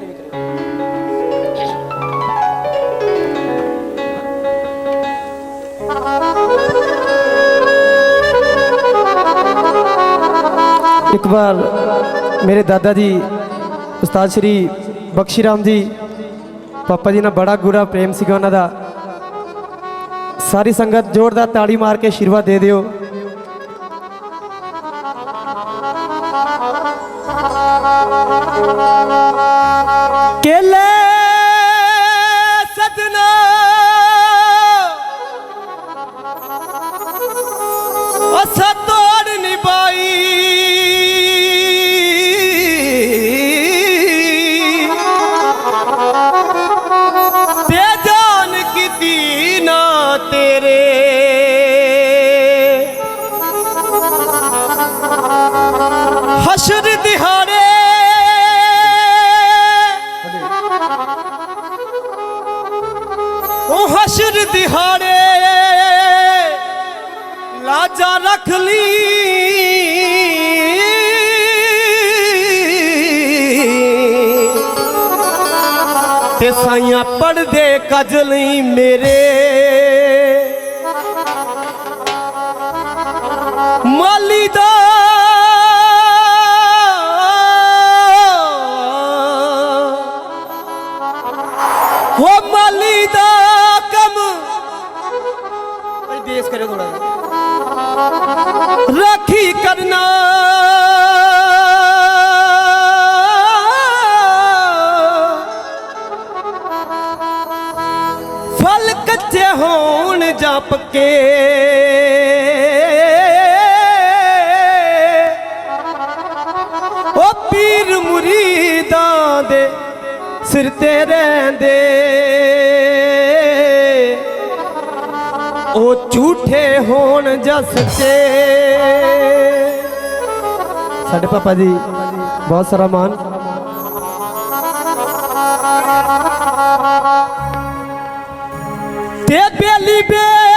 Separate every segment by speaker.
Speaker 1: ਤਿਆਰੀ ਵੀ ਇੱਕ ਵਾਰ ਮੇਰੇ ਦਾਦਾ ਜੀ, ਉਸਤਾਦ ਸ਼੍ਰੀ ਬਖਸ਼ੀ ਰਾਮ ਜੀ, ਪਾਪਾ ਜੀ ਨਾਲ ਬੜਾ ਗੂੜਾ ਪ੍ਰੇਮ ਸੀਗਾ ਉਹਨਾਂ ਦਾ। ਸਾਰੀ ਸੰਗਤ ਜ਼ੋਰਦਾਰ ਤਾੜੀ ਮਾਰ ਕੇ ਆਸ਼ੀਰਵਾਦ ਦੇ ਦਿਓ। ਤੇ ਸਾਈਆਂ ਪੜਦੇ ਕਜ ਮੇਰੇ। ਮਾਲੀ ਦਾ ਉਹ ਮਾਲੀ ਦਾ ਕੰਮ। ਭਾਈ ਦੇਸ ਕਰੇ ਥੋੜਾ ਰਾਖੀ ਕਰਨਾ। ਹੋਣ ਜਾਂ ਪੱਕੇ। ਉਹ ਪੀਰ ਮੁਰੀਦਾਂ ਦੇ ਸਿਰ ਤੇ ਰਹਿੰਦੇ। ਉਹ ਝੂਠੇ ਹੋਣ ਜਾਂ ਸੱਚੇ ਸਾਡੇ ਪਾਪਾ ਜੀ, ਬਹੁਤ ਸਾਰਾ ਮਾਨ ਤੇ ਬੇਲੀ ਬੇ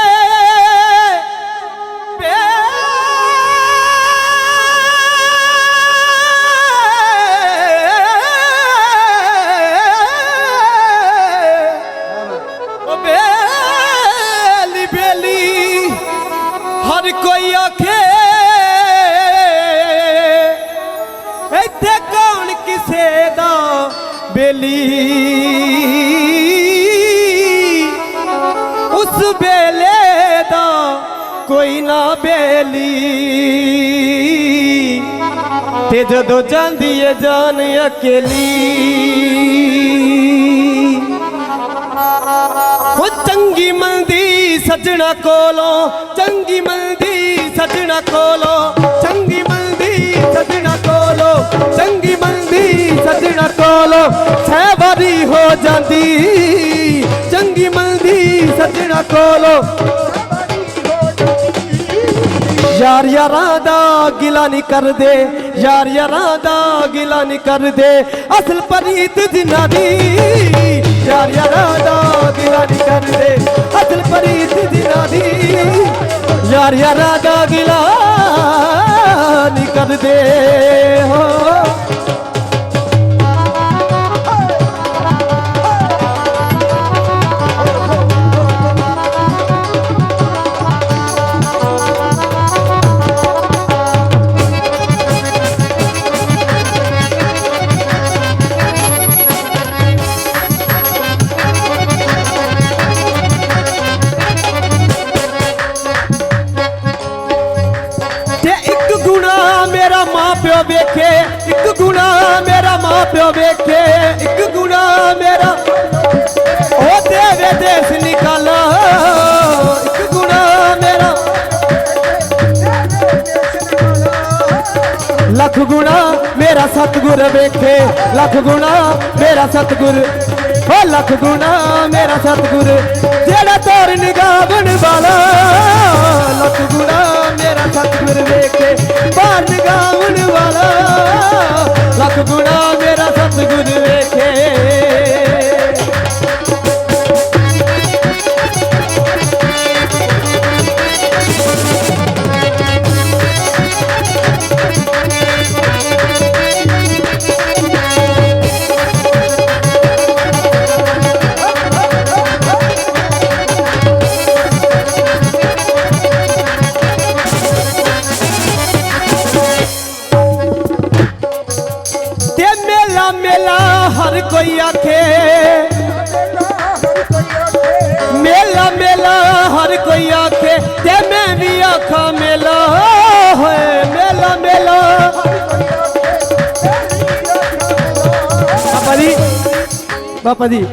Speaker 1: ਬੇਲੀ ਉਸ ਬੇਲੇ ਦਾ ਕੋਈ ਨਾ ਬੇਲੀ ਤੇ ਜਦੋਂ ਜਾਂਦੀ ਏ ਜਾਨ ਅਕੇਲੀ। ਹੋ ਚੰਗੀ ਮੰਦੀ ਸੱਜਣਾ ਕੋਲੋਂ, ਚੰਗੀ ਮੰਦੀ ਸੱਜਣਾ ਕੋਲੋਂ ਕੋਲੋਂ ਸਹਿਵਾਰੀ ਹੋ ਜਾਂਦੀ। ਚੰਗੀ ਮੰਦੀ ਸੱਜਣਾ ਕੋਲੋਂ। ਯਾਰ ਯਾਰਾਂ ਦਾ ਗਿਲਾ ਨਹੀਂ ਕਰਦੇ। ਯਾਰ ਯਾਰਾਂ ਦਾ ਗਿਲਾ ਨਹੀਂ ਕਰਦੇ। ਅਸਲ ਪਰੀਤ ਜਿਨ੍ਹਾਂ ਦੀ। ਯਾਰ ਯਾਰਾਂ ਦਾ ਗਿਲਾ ਨਹੀਂ ਕਰਦੇ। ਅਸਲ ਪਰੀਤ ਜਿਨ੍ਹਾਂ ਦੀ। ਯਾਰ ਯਾਰਾਂ ਦਾ ਗਿਲਾ ਨਹੀਂ ਕਰਦੇ। ਪਿਓ ਵੇਖੇ, ਇੱਕ ਗੁਣਾ ਮੇਰਾ। ਉਹ ਦੇਵੇ ਦੇਸ ਨਿਕਾਲਾ ਇੱਕ ਗੁਣਾ ਮੇਰਾ। ਲੱਖ ਗੁਣਾ ਮੇਰਾ ਸਤਗੁਰ ਵੇਖੇ, ਲੱਖ ਗੁਣਾ ਮੇਰਾ ਸਤਗੁਰ। ਓ ਲੱਖ ਗੁਣਾ ਮੇਰਾ ਸਤਗੁਰ, ਜਿਹੜਾ ਤੋਰ ਨਿਗਾਹਣ ਵਾਲਾ। ਲੱਖ ਗੁਣਾ ਮੇਰਾ ਸਤਗੁਰ ਵੇਖੇ, ਬਾਹਰ ਨਿਗਾਹਣ ਵਾਲਾ। ਲੱਖ ਗੁਣਾ ਮੇਰਾ ਸਤਗੁਰ ਕੋਈ ਆਖੇ। ਮੇਲਾ ਮੇਲਾ, ਹਰ ਕੋਈ ਆਖੇ ਤੇ ਮੈਂ ਵੀ ਆਖਾਂ ਮੇਲਾ। ਹੋਏ, ਮੇਲਾ ਮੇਲਾ। ਬਾਬਾ ਜੀ ਬਾਬਾ ਜੀ,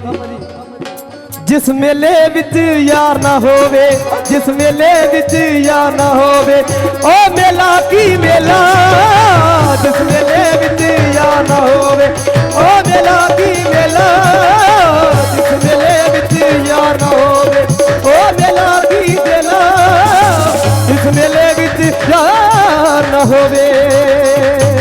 Speaker 1: ਜਿਸ ਮੇਲੇ ਵਿੱਚ ਯਾਰ ਨਾ ਹੋਵੇ, ਜਿਸ ਮੇਲੇ ਵਿੱਚ ਯਾਰ ਨਾ ਹੋਵੇ, ਉਹ ਮੇਲਾ ਕੀ ਮੇਲਾ? ਯਾਰ ਨਾ ਹੋਵੇ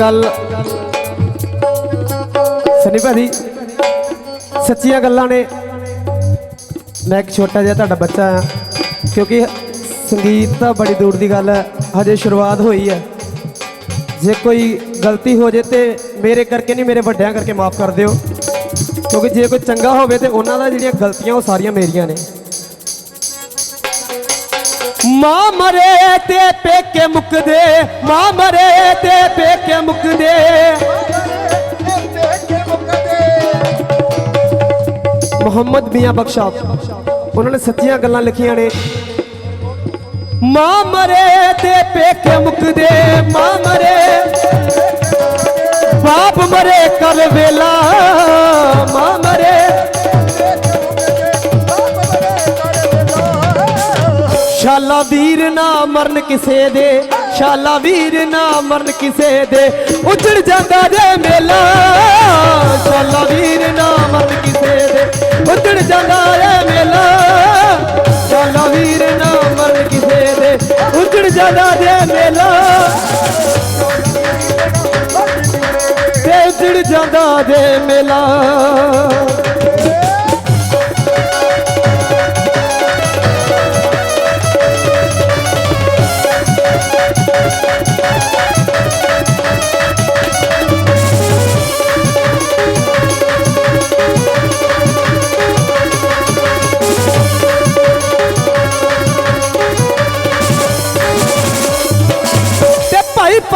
Speaker 1: ਗੱਲ ਸਨੀ ਭਾਜੀ ਸੱਚੀਆਂ ਗੱਲਾਂ ਨੇ। ਮੈਂ ਇੱਕ ਛੋਟਾ ਜਿਹਾ ਤੁਹਾਡਾ ਬੱਚਾ ਆ ਕਿਉਂਕਿ ਸੰਗੀਤ ਤਾਂ ਬੜੀ ਦੂਰ ਦੀ ਗੱਲ ਹੈ, ਹਜੇ ਸ਼ੁਰੂਆਤ ਹੋਈ ਹੈ। ਜੇ ਕੋਈ ਗਲਤੀ ਹੋ ਜੇ ਤੇ ਮੇਰੇ ਕਰਕੇ ਨਹੀਂ, ਮੇਰੇ ਵੱਡਿਆਂ ਕਰਕੇ ਮਾਫ ਕਰ ਦਿਓ। ਕਿਉਂਕਿ ਜੇ ਕੋਈ ਚੰਗਾ ਹੋਵੇ ਤੇ ਉਹਨਾਂ ਦਾ ਜਿਹੜੀਆਂ ਗਲਤੀਆਂ, ਉਹ ਸਾਰੀਆਂ ਮੇਰੀਆਂ ਨੇ। ਮਾਂ ਮਰੇ ਤੇ ਪੇਕੇ ਮੁੱਕਦੇ, ਮਾਂ ਮਰੇ ਤੇ ਪੇਕੇ ਮੁੱਕਦੇ। ਮੁਹੰਮਦ ਮੀਆਂ ਬਖਸ਼ਾ ਉਹਨਾਂ ਨੇ ਸੱਚੀਆਂ ਗੱਲਾਂ ਲਿਖੀਆਂ ਨੇ। ਮਾਂ ਮਰੇ ਤੇ ਪੇਕੇ ਮੁਕਦੇ, ਮਾਂ ਮਰੇ। ਬਾਪ ਮਰੇ ਕਰ ਵੇਲਾ, ਮਾਂ ਮਰੇ। ਸ਼ਾਲਾ ਵੀਰ ਨਾ ਮਰਨ ਕਿਸੇ ਦੇ, ਸ਼ਾਲਾ ਵੀਰ ਨਾ ਮਰਨ ਕਿਸੇ ਦੇ। ਉਜੜ ਜਾਂਦਾ ਜੇ ਮੇਲਾ। ਮੇਲਾ। ਤੇ ਚੜ ਜਾਂਦਾ ਜੇ ਮੇਲਾ।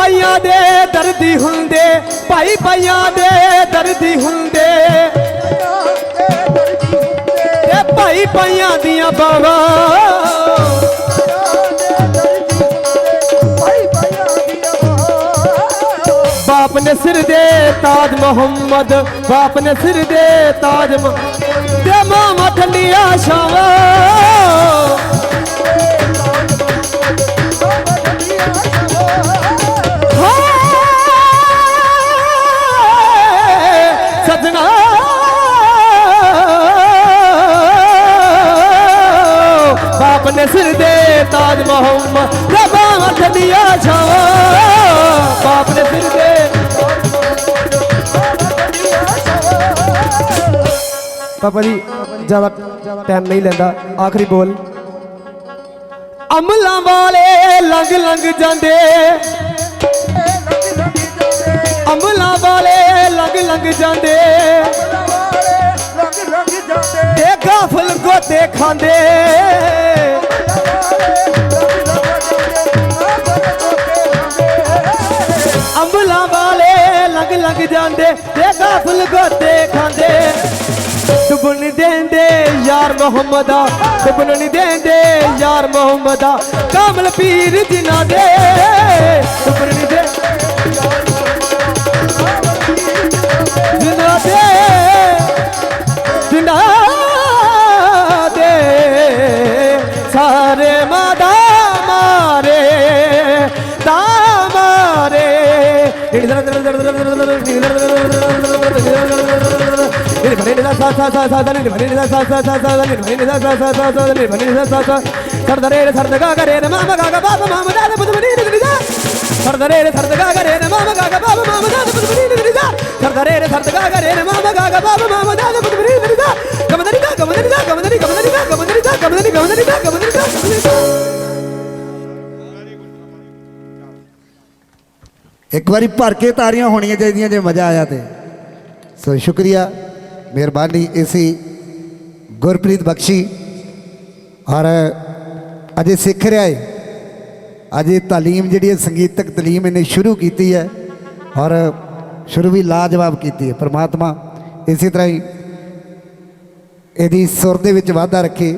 Speaker 1: ਭਾਈਆਂ ਦੇ ਦਰਦੀ ਹੁੰਦੇ, ਭਾਈ ਭਾਈਆਂ ਦੇ ਦਰਦੀ ਹੁੰਦੇ। ਤੇ ਭਾਈ ਭਾਈਆਂ ਦੀਆਂ ਬਾਵਾ। ਬਾਪ ਨੇ ਸਿਰ ਦੇ ਤਾਜ ਮੁਹੰਮਦ, ਬਾਪ ਨੇ ਸਿਰ ਦੇ ਤਾਜ ਮੁਹ- ਤੇ ਮਾਮਾ ਠੰਡੀਆਂ ਛਾਵਾਂ। ਨੇ ਸਿਰ ਦੇ ਤਾਜ ਮੁਹੰਮਦ ਤੇ ਬਾਹਾਂ ਠੰਡੀਆਂ ਛਾਵਾਂ। ਬਾਪ ਨੇ ਸਿਰ ਦੇ ਪਾਪਾ ਜੀ ਜ਼ਿਆਦਾ ਟਾਈਮ ਨਹੀਂ ਲੈਂਦਾ। ਆਖਰੀ ਬੋਲ। ਅਮਲਾਂ ਵਾਲੇ ਲੰਘ ਲੰਘ ਜਾਂਦੇ। ਅਮਲਾਂ ਵਾਲੇ ਲੰਘ ਲੰਘ ਜਾਂਦੇ। ਤੇ ਗਾਫਲ ਗੋਤੇ ਖਾਂਦੇ। ਵਾਲੇ ਲੰਘ ਜਾਂਦੇ ਤੇ ਗਾਫਲ ਗੋਤੇ ਖਾਂਦੇ। ਡੁੱਬਣ ਨੀ ਦੇਂਦੇ ਯਾਰ ਮੁਹੰਮਦਾ ਡੁੱਬਣ ਨੀ ਦੇਂਦੇ ਯਾਰ ਮੁਹੰਮਦਾ ਕਾਮਲ ਪੀਰ ਜਿਨ੍ਹਾਂ ਦੇ ਡੁੱਬਣ ਨੀ ਦੇ సర్దరే సర్దగా గరే మామ గాగ బాబ మామ దాద పుదుమని నిగడిదా సర్దరే సర్దగా గరే మామ గాగ బాబ మామ దాద పుదుమని నిగడిదా సర్దరే సర్దగా గరే మామ గాగ బాబ మామ దాద పుదుమని నిగడిదా గమదరిదా గమదరిదా గమదరి గమదరిదా గమదరిదా గమదరి గమదరిదా గమదరిదా గమదరిదా
Speaker 2: ਇੱਕ ਵਾਰੀ ਭਰ ਕੇ ਤਾਰੀਆਂ ਹੋਣੀਆਂ ਚਾਹੀਦੀਆਂ ਜੇ ਮਜ਼ਾ ਆਇਆ ਤੇ ਸੋ ਸ਼ੁਕਰੀਆ ਮਿਹਰਬਾਨੀ ਇਸੀ ਗੁਰਪ੍ਰੀਤ ਬਖਸ਼ੀ ਔਰ ਅਜੇ ਸਿੱਖ ਰਿਹਾ ਹੈ ਅਜੇ ਤਾਲੀਮ ਜਿਹੜੀ ਹੈ ਸੰਗੀਤਕ ਤਾਲੀਮ ਇਹਨੇ ਸ਼ੁਰੂ ਕੀਤੀ ਹੈ ਔਰ ਸ਼ੁਰੂ ਵੀ ਲਾਜਵਾਬ ਕੀਤੀ ਹੈ ਪ੍ਰਮਾਤਮਾ ਇਸੇ ਤਰ੍ਹਾਂ ਹੀ ਇਹਦੀ ਸੁਰ ਦੇ ਵਿੱਚ ਵਾਧਾ ਰੱਖੇ